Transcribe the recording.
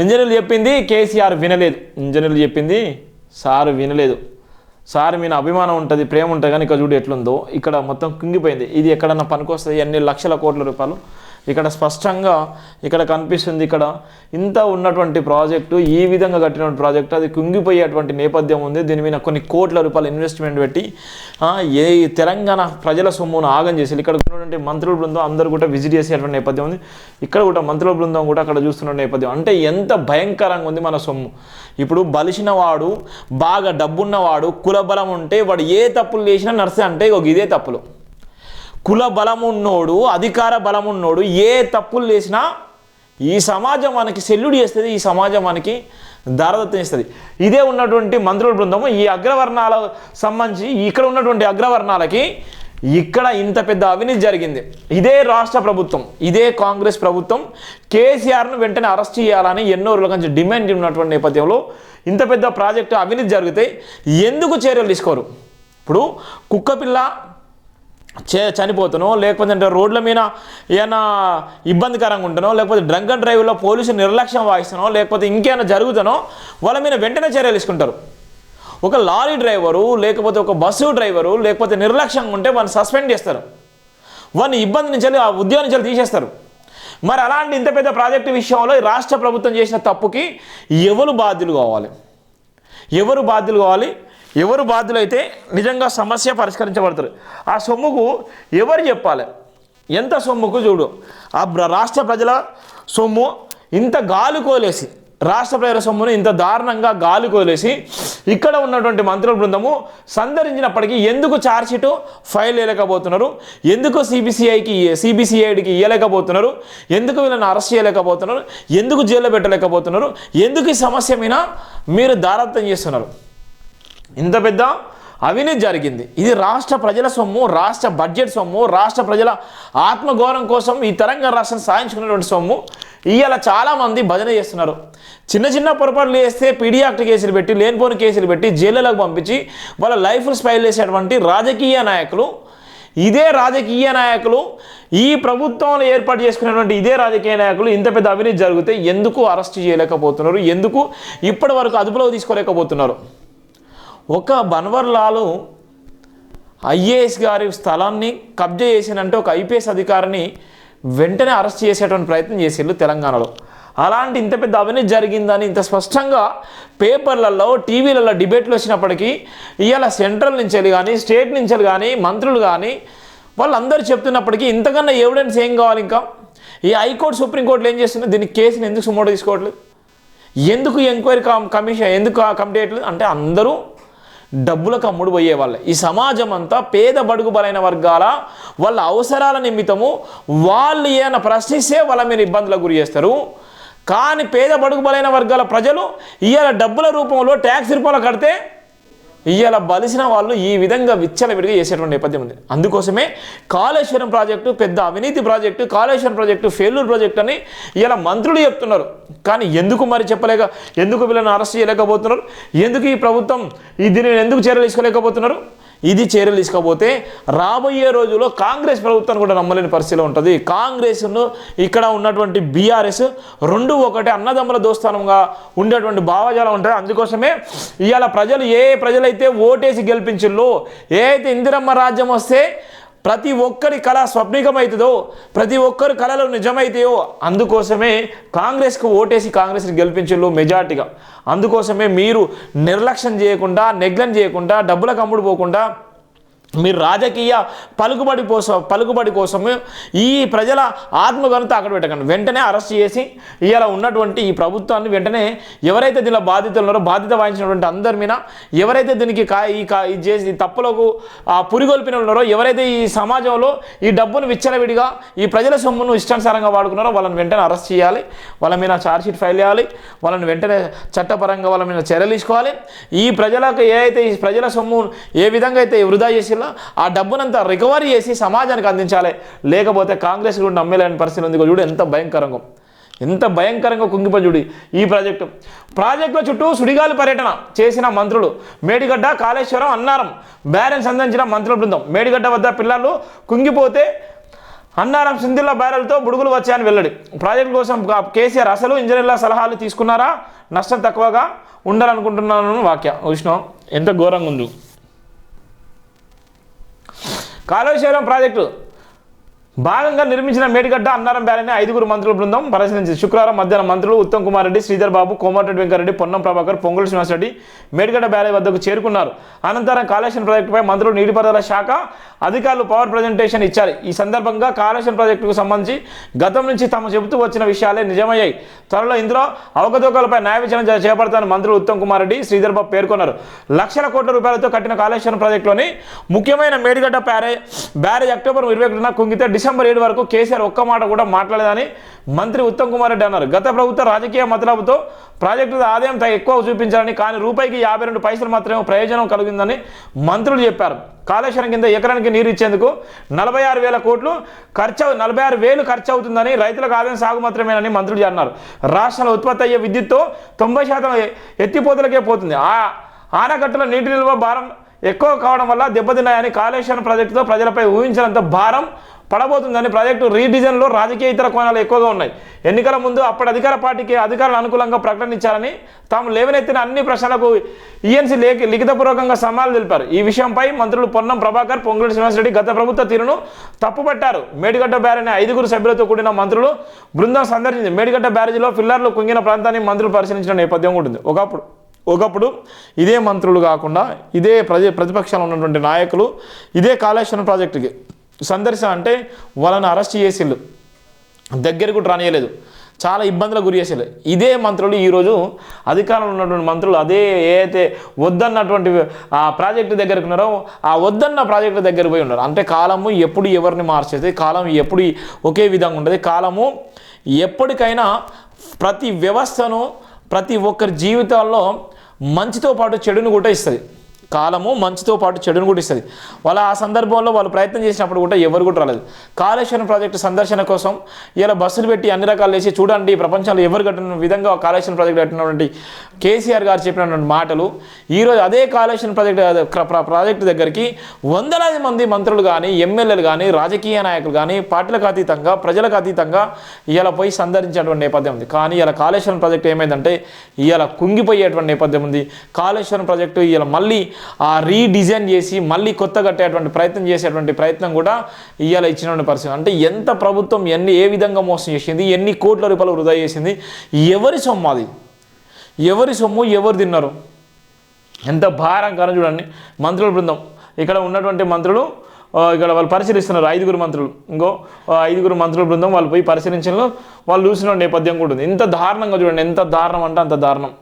ఇంజనీర్లు చెప్పింది కేసీఆర్ వినలేదు. ఇంజనీర్లు చెప్పింది సార్ వినలేదు. సార్ మీద అభిమానం ఉంటుంది ప్రేమ ఉంటుంది కానీ ఇక్కడ చూడు ఎట్లుందో ఇక్కడ మొత్తం కుంగిపోయింది. ఇది ఎక్కడన్నా పనికొస్తుంది ఎన్ని లక్షల కోట్ల రూపాయలు? ఇక్కడ స్పష్టంగా ఇక్కడ కనిపిస్తుంది ఇక్కడ ఇంత ఉన్నటువంటి ప్రాజెక్టు ఈ విధంగా కట్టినటువంటి ప్రాజెక్టు అది కుంగిపోయేటువంటి నేపథ్యం ఉంది. దీని మీద కొన్ని కోట్ల రూపాయల ఇన్వెస్ట్మెంట్ పెట్టి ఏ తెలంగాణ ప్రజల సొమ్మును ఆగం చేసి ఇక్కడ ఉన్నటువంటి మంత్రుల బృందం అందరూ కూడా విజిట్ చేసేటువంటి నేపథ్యం ఉంది. ఇక్కడ కూడా మంత్రుల బృందం కూడా అక్కడ చూస్తున్న నేపథ్యం. అంటే ఎంత భయంకరంగా ఉంది మన సొమ్ము. ఇప్పుడు బలిసిన వాడు బాగా డబ్బున్నవాడు కుల బలం ఉంటే వాడు ఏ తప్పులు చేసినా నర్సే అంటే ఒక ఇదే తప్పులు. కుల బలమున్నోడు అధికార బలమున్నోడు ఏ తప్పులు చేసినా ఈ సమాజం మనకి సెల్లుడు చేస్తుంది ఈ సమాజం మనకి దారదత్వం ఇస్తుంది ఇదే ఉన్నటువంటి మంత్రుల బృందము ఈ అగ్రవర్ణాల సంబంధించి ఇక్కడ ఉన్నటువంటి అగ్రవర్ణాలకి ఇక్కడ ఇంత పెద్ద అవినీతి జరిగింది. ఇదే రాష్ట్ర ప్రభుత్వం ఇదే కాంగ్రెస్ ప్రభుత్వం కేసీఆర్ను వెంటనే అరెస్ట్ చేయాలని ఎన్నో రోజుల నుంచి డిమాండ్ ఉన్నటువంటి నేపథ్యంలో ఇంత పెద్ద ప్రాజెక్టు అవినీతి జరిగితే ఎందుకు చర్యలు తీసుకోరు? ఇప్పుడు కుక్కపిల్ల చే చనిపోతును లేకపోతే అంటే రోడ్ల మీద ఏమైనా ఇబ్బందికరంగా ఉంటానో లేకపోతే డ్రంక్ అండ్ డ్రైవ్లో పోలీసు నిర్లక్ష్యం వాయిస్తానో లేకపోతే ఇంకేమైనా జరుగుతానో వాళ్ళ మీద వెంటనే చర్యలు తీసుకుంటారు. ఒక లారీ డ్రైవరు లేకపోతే ఒక బస్సు డ్రైవరు లేకపోతే నిర్లక్ష్యంగా ఉంటే వాళ్ళని సస్పెండ్ చేస్తారు. వాడిని ఇబ్బంది నుంచి ఆ ఉద్యోగం నుంచి తీసేస్తారు. మరి అలాంటి ఇంత పెద్ద ప్రాజెక్టు విషయంలో రాష్ట్ర ప్రభుత్వం చేసిన తప్పుకి ఎవరు బాధ్యులు కావాలి? ఎవరు బాధ్యులు కావాలి? ఎవరు బాధ్యులైతే నిజంగా సమస్య పరిష్కరించబడతారు? ఆ సొమ్ముకు ఎవరు చెప్పాలి? ఎంత సొమ్ముకు చూడు. ఆ రాష్ట్ర ప్రజల సొమ్ము ఇంత గాలి కోలేసి రాష్ట్ర ప్రజల సొమ్మును ఇంత దారుణంగా గాలి కోలేసి ఇక్కడ ఉన్నటువంటి మంత్రుల బృందము సందర్శించినప్పటికీ ఎందుకు ఛార్జ్షీటు ఫైల్ వేయలేకపోతున్నారు? ఎందుకు సిబిసిఐకి సిబిసిఐడికి ఇవ్వలేకపోతున్నారు ఎందుకు వీళ్ళని అరెస్ట్ చేయలేకపోతున్నారు? ఎందుకు జైల్లో పెట్టలేకపోతున్నారు? ఎందుకు ఈ సమస్య మీద మీరు దారార్థం చేస్తున్నారు? ఇంత పెద్ద అవినీతి జరిగింది. ఇది రాష్ట్ర ప్రజల సొమ్ము రాష్ట్ర బడ్జెట్ సొమ్ము రాష్ట్ర ప్రజల ఆత్మగౌరవం కోసం ఈ తెలంగాణ రాష్ట్రం సాధించుకున్నటువంటి సొమ్ము. ఇవాళ చాలామంది భజన చేస్తున్నారు. చిన్న చిన్న పొరపాట్లు చేస్తే పీడీ యాక్ట్ కేసులు పెట్టి లేనిపోని కేసులు పెట్టి జైళ్ళలోకి పంపించి వాళ్ళ లైఫ్ స్పైల్ చేసేటువంటి రాజకీయ నాయకులు ఇదే రాజకీయ నాయకులు ఈ ప్రభుత్వంలో ఏర్పాటు చేసుకున్నటువంటి ఇదే రాజకీయ నాయకులు ఇంత పెద్ద అవినీతి జరిగితే ఎందుకు అరెస్ట్ చేయలేకపోతున్నారు? ఎందుకు ఇప్పటి వరకు అదుపులో తీసుకోలేకపోతున్నారు? ఒక బన్వర్లాలు ఐఏఎస్ గారి స్థలాన్ని కబ్జా చేసినంటే ఒక ఐపీఎస్ అధికారిని వెంటనే అరెస్ట్ చేసేటువంటి ప్రయత్నం చేసేళ్ళు తెలంగాణలో. అలాంటి ఇంత పెద్ద అవినీతి జరిగిందని ఇంత స్పష్టంగా పేపర్లలో టీవీలలో డిబేట్లు వచ్చినప్పటికీ ఇవాళ సెంట్రల్ నుంచి కానీ స్టేట్ నుంచి వెళ్ళి కానీ మంత్రులు కానీ వాళ్ళందరూ చెప్తున్నప్పటికీ ఇంతకన్నా ఎవిడెన్స్ ఏం కావాలి ఇంకా? ఈ హైకోర్టు సుప్రీంకోర్టులు ఏం చేస్తున్నారు? దీనికి కేసుని ఎందుకు సుమోటో తీసుకోవట్లేదు? ఎందుకు ఎంక్వైరీ కమిషన్ ఎందుకు ఆ కమిటీ అంటే అందరూ డబ్బులకు అమ్ముడు పోయే ఈ సమాజం అంతా పేద బడుగు బలైన వర్గాల వాళ్ళ అవసరాల నిమిత్తము వాళ్ళు ఏమైనా ప్రశ్నిస్తే వాళ్ళ మీద ఇబ్బందులకు గురి చేస్తారు. కానీ పేద బడుగు బలైన వర్గాల ప్రజలు ఇవాళ డబ్బుల రూపంలో ట్యాక్స్ రూపంలో కడితే ఇవాళ బలిసిన వాళ్ళు ఈ విధంగా విచ్చలవిడిగా చేసేటువంటి నేపథ్యం ఉంది. అందుకోసమే కాళేశ్వరం ప్రాజెక్టు పెద్ద అవినీతి project Kaleshwaram project failure project అని ఇలా మంత్రులు చెప్తున్నారు. కానీ ఎందుకు మరి చెప్పలేక ఎందుకు వీళ్ళని అరెస్ట్ చేయలేకపోతున్నారు? ఎందుకు ఈ ప్రభుత్వం ఈ దీనిని ఎందుకు చర్యలు తీసుకోలేకపోతున్నారు? ఇది చర్యలు తీసుకోకపోతే రాబోయే రోజుల్లో కాంగ్రెస్ ప్రభుత్వాన్ని కూడా నమ్మలేని పరిస్థితిలో ఉంటుంది. కాంగ్రెస్ను ఇక్కడ ఉన్నటువంటి బీఆర్ఎస్ రెండు ఒకటి అన్నదమ్ముల దోస్తానంగా ఉండేటువంటి భావజాలం ఉంటుంది. అందుకోసమే ఇవాళ ప్రజలు ఏ ప్రజలైతే ఓటేసి గెలిపించిల్లో ఏ అయితే ఇందిరమ్మ రాజ్యం వస్తే ప్రతి ఒక్కరి కళ స్వప్నికమవుతుందో ప్రతి ఒక్కరు కళలు నిజమైతాయో అందుకోసమే కాంగ్రెస్కు ఓటేసి కాంగ్రెస్ని గెలిపించు మెజార్టీగా. అందుకోసమే మీరు నిర్లక్ష్యం చేయకుండా నెగ్లెక్ట్ చేయకుండా డబ్బులకు అమ్ముడు పోకుండా మీరు రాజకీయ పలుకుబడి కోసం పలుకుబడి కోసము ఈ ప్రజల ఆత్మగౌరవంతో అక్కడ పెట్టకండి. వెంటనే అరెస్ట్ చేసి ఇలా ఉన్నటువంటి ఈ ప్రభుత్వాన్ని వెంటనే ఎవరైతే దీనిలో బాధితులు ఉన్నారో బాధ్యత వహించినటువంటి అందరి మీద ఎవరైతే దీనికి కా ఈ కా ఇది చేసి తప్పులకు పురిగొల్పిన ఉన్నారో ఎవరైతే ఈ సమాజంలో ఈ డబ్బును విచ్చలవిడిగా ఈ ప్రజల సొమ్మును ఇష్టానుసారంగా వాడుకున్నారో వాళ్ళని వెంటనే అరెస్ట్ చేయాలి. వాళ్ళ మీద ఛార్జ్షీట్ ఫైల్ చేయాలి. వాళ్ళని వెంటనే చట్టపరంగా వాళ్ళ మీద చర్యలు తీసుకోవాలి. ఈ ప్రజలకు ఏ అయితే ఈ ప్రజల సొమ్ము ఏ విధంగా అయితే వృధా కదా ఆ డబ్బునంతా రికవరీ చేసి సమాజానికి అందించాలి. లేకపోతే కాంగ్రెస్ కూడా నమ్మేలేని పరిస్థితి ఉంది. చూడు ఎంత భయంకరంగా ఎంత భయంకరంగా కుంగిపోయి చూడు ఈ ప్రాజెక్టు. ప్రాజెక్టుల చుట్టూ సుడిగాలి పర్యటన చేసిన మంత్రులు మేడిగడ్డ కాళేశ్వరం అన్నారం బ్యారెన్స్ అందించిన మంత్రుల బృందం. మేడిగడ్డ వద్ద పిల్లలు కుంగిపోతే అన్నారం సింధిల్ల బ్యారెల్తో బుడుగులు వచ్చాయని వెల్లడి. ప్రాజెక్టు కోసం కేసీఆర్ అసలు ఇంజనీర్ల సలహాలు తీసుకున్నారా? నష్టం తక్కువగా ఉండాలనుకుంటున్నాను వాక్య. విష్ణు ఎంత ఘోరంగా ఉంది. కాళేశ్వరం ప్రాజెక్టు. భాగంగా నిర్మించిన మేడిగడ్డ అన్నారం బ్యాలని ఐదుగురు మంత్రుల బృందం పరిశీలించింది శుక్రవారం మధ్యాహ్నం మంత్రులు ఉత్తమ్ కుమార్ రెడ్డి శ్రీధర్ బాబు కోమటిరెడ్డి వెంకరెడ్డి పొన్నం ప్రభాకర్ పొంగుల శ్రీనివాసరెడ్డి మేడిగడ్డ బ్యాలీ వద్దకు చేరుకున్నారు. అనంతరం కాళేశ్వరం ప్రాజెక్టుపై మంత్రులు నీటిపారుదల శాఖ అధికారులు పవర్ ప్రజెంటేషన్ ఇచ్చారు. ఈ సందర్భంగా కాళేశ్వరం ప్రాజెక్టుకు సంబంధించి గతం నుంచి తాము చెబుతూ వచ్చిన విషయాలే నిజమయ్యాయి. త్వరలో ఇందులో అవకతవకలపై న్యాయ విచారణ చే- చేపడతానని మంత్రులు ఉత్తమ్ కుమార్ రెడ్డి శ్రీధర్ బాబు పేర్కొన్నారు. లక్షల కోట్ల రూపాయలతో కట్టిన కాళేశ్వరం ప్రాజెక్టులోని ముఖ్యమైన మేడిగడ్డ బ్యారే బ్యారేజ్ అక్టోబర్ ఇరవై ఒకటిన కుంగితే డిసెంబర్ ఏడు వరకు కేసీఆర్ ఒక్క మాట కూడా మాట్లాడలేదని మంత్రి ఉత్తమ్ కుమార్ రెడ్డి అన్నారు. గత ప్రభుత్వ రాజకీయ మతలబుతో ప్రాజెక్టు ఆదాయం త- ఎక్కువ చూపించాలని కానీ రూపాయికి యాభై రెండు పైసలు మాత్రమే ప్రయోజనం కలిగిందని మంత్రులు చెప్పారు. కాళేశ్వరం కింద ఎకరానికి నీరు ఇచ్చేందుకు నలభై ఆరు వేల కోట్లు ఖర్చు నలభై ఆరు వేలు ఖర్చు అవుతుందని రైతులకు ఆదాయం సాగు మాత్రమేనని మంత్రులు అన్నారు. రాష్ట్రంలో ఉత్పత్తి అయ్యే విద్యుత్తో తొంభై శాతం ఎత్తిపోతులకే ఎత్తిపోతలకే పోతుంది. ఆ ఆనకట్టలో నీటి నిల్వ భారం ఎక్కువ కావడం వల్ల దెబ్బతిన్నాయని కాళేశ్వరం ప్రాజెక్టుతో ప్రజలపై ఊహించినంత భారం పడబోతుందని ప్రాజెక్టు రీడిజన్లో రాజకీయ ఇతర కోణాలు ఎక్కువగా ఉన్నాయి. ఎన్నికల ముందు అప్పటి అధికార పార్టీకి అధికారులు అనుకూలంగా ప్రకటించాలని తాము లేవనెత్తిన అన్ని ప్రశ్నలకు ఈఎన్సీ లేఖ లిఖితపూర్వకంగా సమాలు తెలిపారు. ఈ విషయంపై మంత్రులు పొన్నం ప్రభాకర్ పొంగులేటి శ్రీనివాసరెడ్డి గత ప్రభుత్వ తీరును తప్పుపట్టారు. మేడిగడ్డ బ్యారేజ్ ఐదుగురు సభ్యులతో కూడిన మంత్రులు బృందం సందర్శించింది. మేడిగడ్డ బ్యారేజీలో ఫిల్లర్లు కుంగిన ప్రాంతాన్ని మంత్రులు పరిశీలించిన నేపథ్యం ఉంటుంది ఒకప్పుడు ఒకప్పుడు ఇదే మంత్రులు కాకుండా ఇదే ప్రజ ప్రతిపక్షాలు ఉన్నటువంటి నాయకులు ఇదే కాళేశ్వరం ప్రాజెక్టుకి సందర్శన అంటే వాళ్ళని అరెస్ట్ చేసిళ్ళు. దగ్గరకు రానియలేదు. చాలా ఇబ్బందులకు గురి చేసేది ఇదే మంత్రులు ఈరోజు అధికారంలో ఉన్నటువంటి మంత్రులు అదే ఏదైతే వద్దన్నటువంటి ఆ ప్రాజెక్టు దగ్గరకు ఉన్నారో ఆ వద్దన్న ప్రాజెక్టు దగ్గర పోయి ఉన్నారు. అంటే కాలము ఎప్పుడు ఎవరిని మార్చేది? కాలం ఎప్పుడు ఒకే విధంగా ఉండదు? కాలము ఎప్పటికైనా ప్రతి వ్యవస్థను ప్రతి ఒక్కరి జీవితాల్లో మంచితో పాటు చెడును కూడా ఇస్తుంది. కాలము మంచుతో పాటు చెడును కూడా ఇస్తుంది. వాళ్ళ ఆ సందర్భంలో వాళ్ళు ప్రయత్నం చేసినప్పుడు కూడా ఎవరు కూడా రాలేదు. కాళేశ్వరం ప్రాజెక్టు సందర్శన కోసం ఇలా బస్సులు పెట్టి అన్ని రకాలు వేసి చూడండి ప్రపంచంలో ఎవరు కట్టిన విధంగా కాళేశ్వరం ప్రాజెక్టు కట్టినటువంటి కేసీఆర్ గారు చెప్పినటువంటి మాటలు ఈరోజు అదే కాళేశ్వరం ప్రాజెక్టు ప్రాజెక్టు దగ్గరికి వందలాది మంది మంత్రులు కానీ ఎమ్మెల్యేలు కానీ రాజకీయ నాయకులు కానీ పార్టీలకు అతీతంగా ప్రజలకు అతీతంగా ఇలా పోయి సందర్శించేటువంటి నేపథ్యం ఉంది. కానీ ఇలా కాళేశ్వరం ప్రాజెక్టు ఏమైందంటే ఇలా కుంగిపోయేటువంటి నేపథ్యం ఉంది. కాళేశ్వరం ప్రాజెక్టు ఇలా మళ్ళీ రీడిజైన్ చేసి మళ్ళీ కొత్త కట్టేటువంటి ప్రయత్నం చేసేటువంటి ప్రయత్నం కూడా ఇవాళ ఇచ్చినటువంటి పరిస్థితి. అంటే ఎంత ప్రభుత్వం ఎన్ని ఏ విధంగా మోసం చేసింది ఎన్ని కోట్ల రూపాయలు వృధా చేసింది ఎవరి సొమ్ము అది? ఎవరి సొమ్ము ఎవరు తిన్నారు? ఎంత భారం కానీ చూడండి. మంత్రుల బృందం. ఇక్కడ ఉన్నటువంటి మంత్రులు ఇక్కడ వాళ్ళు పరిశీలిస్తున్నారు ఐదుగురు మంత్రులు. ఇంకో ఐదుగురు మంత్రుల బృందం వాళ్ళు పోయి పరిశీలించడంలో వాళ్ళు చూసిన నేపథ్యం కూడా ఉంది. ఎంత దారుణంగా చూడండి ఎంత దారుణం అంటే అంత దారుణం.